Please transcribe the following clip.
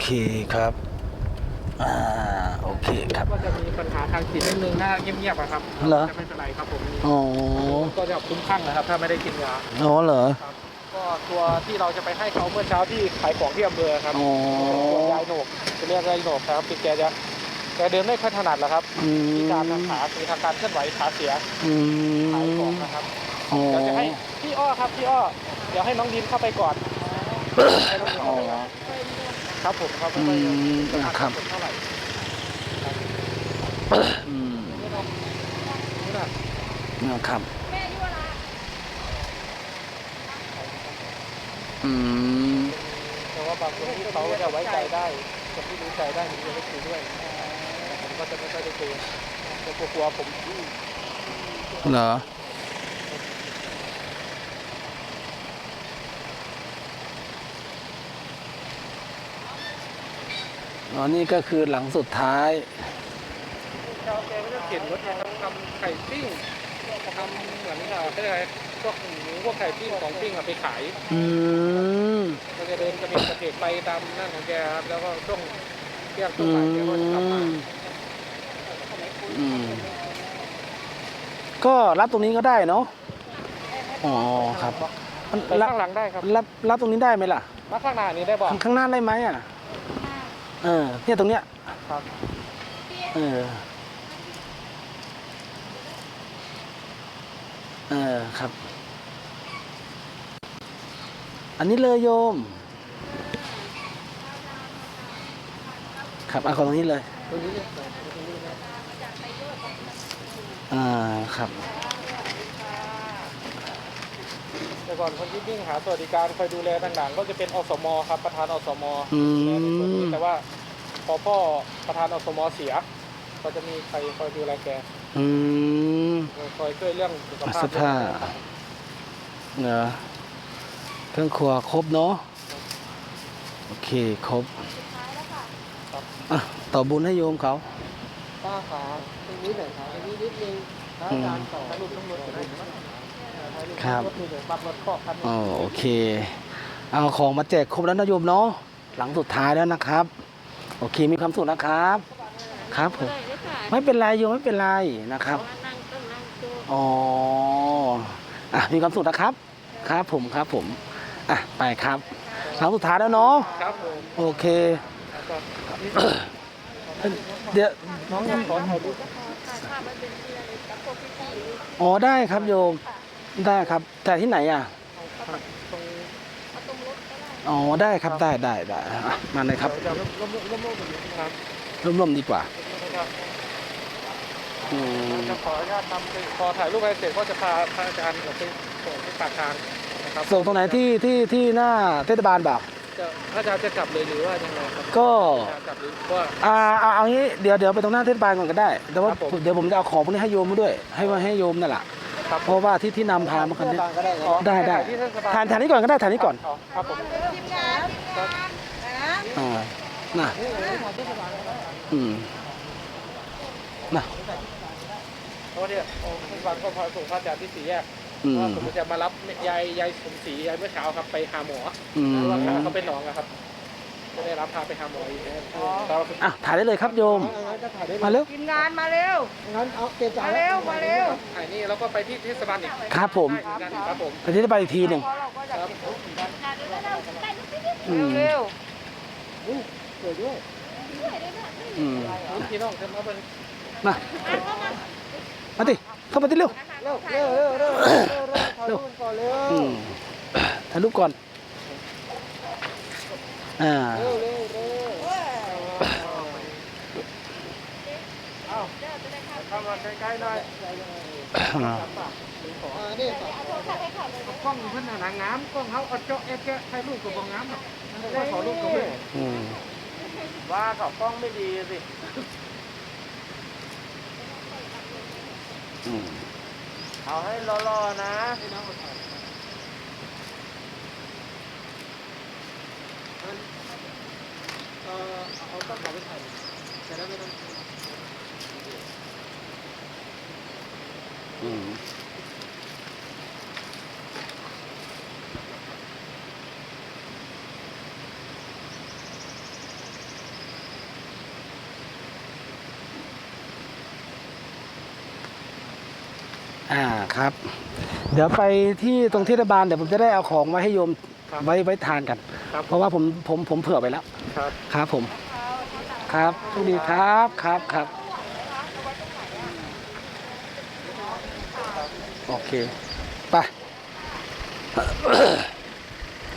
เคครับ อ่า โอเคครับ ก็จะมีปัญหาทางจิตนิดนึงถ้าเงียบๆอะครับเหรอ จะไม่เป็นไรครับผมอ๋อ ก็จะคุ้มข้างนะครับ ถ้าไม่ได้กินยาอ๋อเหรอ ครับ ก็ตัวที่เราจะไปให้เขาเมื่อเช้าที่ขายของที่อำเภอครับอ๋อ ตัวยายโหนกจะเรียกยายโหนกครับคือแกจะแกเดินไม่ค่อยถนัดแล้วครับอืมมีการทางขาคือทางการเคลื่อนไหวขาเสียอืขายของมนะครับ อ๋อ เดี๋ยวจะให้พี่อ้อครับพี่อ้อเดี๋ยวให้น้องดินเข้าไปก่อนให้น้องดินอ๋อเข้าไปก่อน ครับผมครับอืไม่ค่อยมอะครับเท่าไหร่อืมนี่นะนี่นะนะครับอืมแต่ว่าบางคนที่เขาจะไว้ใจได้คนที่รู้ใจได้ผมจะไม่คุยด้วยผมก็จะไม่ค่อยได้คุยแต่กลัวๆผมเหรอ อ๋อนี่ก็คือหลังสุดท้ายชาวแกก็จะเข็นรถทำทำไข่ปิ้งทำเหมือนกับอะไรพวกหมูพวกไข่ปิ้งของปิ้งอะไปขายอืมก็จะเดินกระเพกกระเพกไปตามนั่นของแกครับแล้วก็ช่วงเที่ยงช่วอืงบ่ายแกก็จะกลับมามอืมก็รับตรงนี้ก็ได้เนาะอ๋อครับไปรับข้างหลังได้ครับรับรับตรงนี้ได้ไหมล่ะมาข้างหน้านี้ได้บอกข้างข้างหน้าได้ไหมอะ เออ เนี่ยตรงเนี้ยครับ เออ เออครับ อันนี้เลยโยม ครับเอาของตรงนี้เลย ตรงนี้เลยตรงนี้เลยอ่า ครับ แต่ก่อนคนที่วิ่งหาสวัสดิการคอยดูแลต่างๆ ก็จะเป็นอสมครับประธานอสมอืมดูแลในส่วนนี้แต่ว่าพอพ่อประธานอสมเสีย ก็จะมีใครคอยดูแลแกอืม คอยช่วยเรื่องสุขภาพเสื้อผ้า เนอะเครื่องครัวครบเนาะโอเคครบอะต่อบุญให้โยมเขา ป้าขาตรงนี้หน่อยครับตรงนี้นิดนึงพระอาจารย์ต่อถ่ายรูปทั้งหมดก็ได้ถ่ายรูป ครับ รถมือเดี๋ยวปรับรถข้อคันหนึ่งอ๋อโอเค เอาของมาแจกครบแล้วนะโยมเนาะหลังสุดท้ายแล้วนะครับ โอเคมีความสุขนะครับ ครับผมไม่เป็นไรโยมไม่เป็นไรนะครับนั่งต้องนั่งตัวอ๋ออะมีความสุขนะครับ ครับผมครับผม อะ ไปครับหลังสุดท้ายแล้วเนาะ ครับผมโอเคแล้วก็เดี๋ยว น้องยังขอถ่ายรูปถ่ายภาพไว้เป็นที่ระลึกกับพวกพี่ๆ อ๋อได้ครับโยม ได้ครับ แต่ที่ไหนอะตรงเอาตรงรถก็ได้อ๋อได้ครับได้ได้ได้อะมาเลยครับจะร่มร่มร่มร่มแบบนี้ครับร่วมๆดีกว่านะครับอืมจะขออนุญาตนำไปพอถ่ายรูปไปเสร็จก็จะพาพระอาจารย์ไปส่งที่ปากทางนะครับส่งตรงไหนที่ที่ที่หน้าเทศบาลบอกจะพระอาจารย์จะกลับเลยหรือว่ายังไงครับก็จะกลับหรือว่าอ่าเอาเอางี้เดี๋ยวเดี๋ยวไปตรงหน้าเทศบาลก่อนก็ได้ แต่ว่าครับผมเดี๋ยวผมจะเอาของพวกนี้ให้โยมมาด้วย ให้มาให้โยมนั่นแหละ ครับเพราะว่าที่ที่นำพามาคนนี้ ก็ได้ได้ได้ ที่เทศบาลทานทานนี้ก่อนก็ได้ทานนี้ก่อนครับผมอ่าน่ะอืมน่ะ เพราะว่าเนี่ยเทศบาลก็พาส่งพระอาจารย์ที่สี่แยกอืม ว่าผมจะมารับยายยายสมศรียายเมื่อเช้าครับไปหาหมออืม เพราะว่าขาเขาเป็นหนองอะครับก็ได้ รับพาไปหาหมออีกนะครับเราอะถ่ายได้เลยครับโยมจะถ่ายได้มาเร็วทีมงานมาเร็ว งั้นเอาเตรียมจ่ายมาเร็วมาเร็วถ่ายนี่แล้วก็ไปที่เทศบาลอีกครับผมได้เหมือนกันครับผมไปที่เทศบาลอีกทีหนึ่งเพราะเราก็อยากครับเก็บรูปเหมือนกันอืมเร็วสวยด้วยอืมพี่น้องจะมาเป็นมามาดิเข้ามาดิเร็วเร็วเร็วเร็วเร็วเร็วเร็วถ่ายรูปก่อนเร็วอืมถ่ายรูปก่อน อ่าเร็วเร็วเร็วเอาเข้ามาใกล้ๆหน่อยอ่านี่กล้องเพิ่นหนังงามกล้องเขาเอาเจาะแอะแกะถ่ายรูปกับบ่งามอกมันก็ขอรูปกับเพิ่นอืมว่าเขากล้องไม่ดีสิอืมเอาให้รอๆนะเออเอาต้องขอไปถ่ายแต่แล้วไม่ต้อง อืม อ่าครับ เดี๋ยวไปที่ตรงเทศบาลเดี๋ยวผมจะได้เอาของมาให้โยมครับไว้ไว้ทานกัน ครับ เพราะว่าผมผมผมเผื่อไปแล้ว ครับ ครับผม ครับสวัสดีครับครับครับโอเค ไป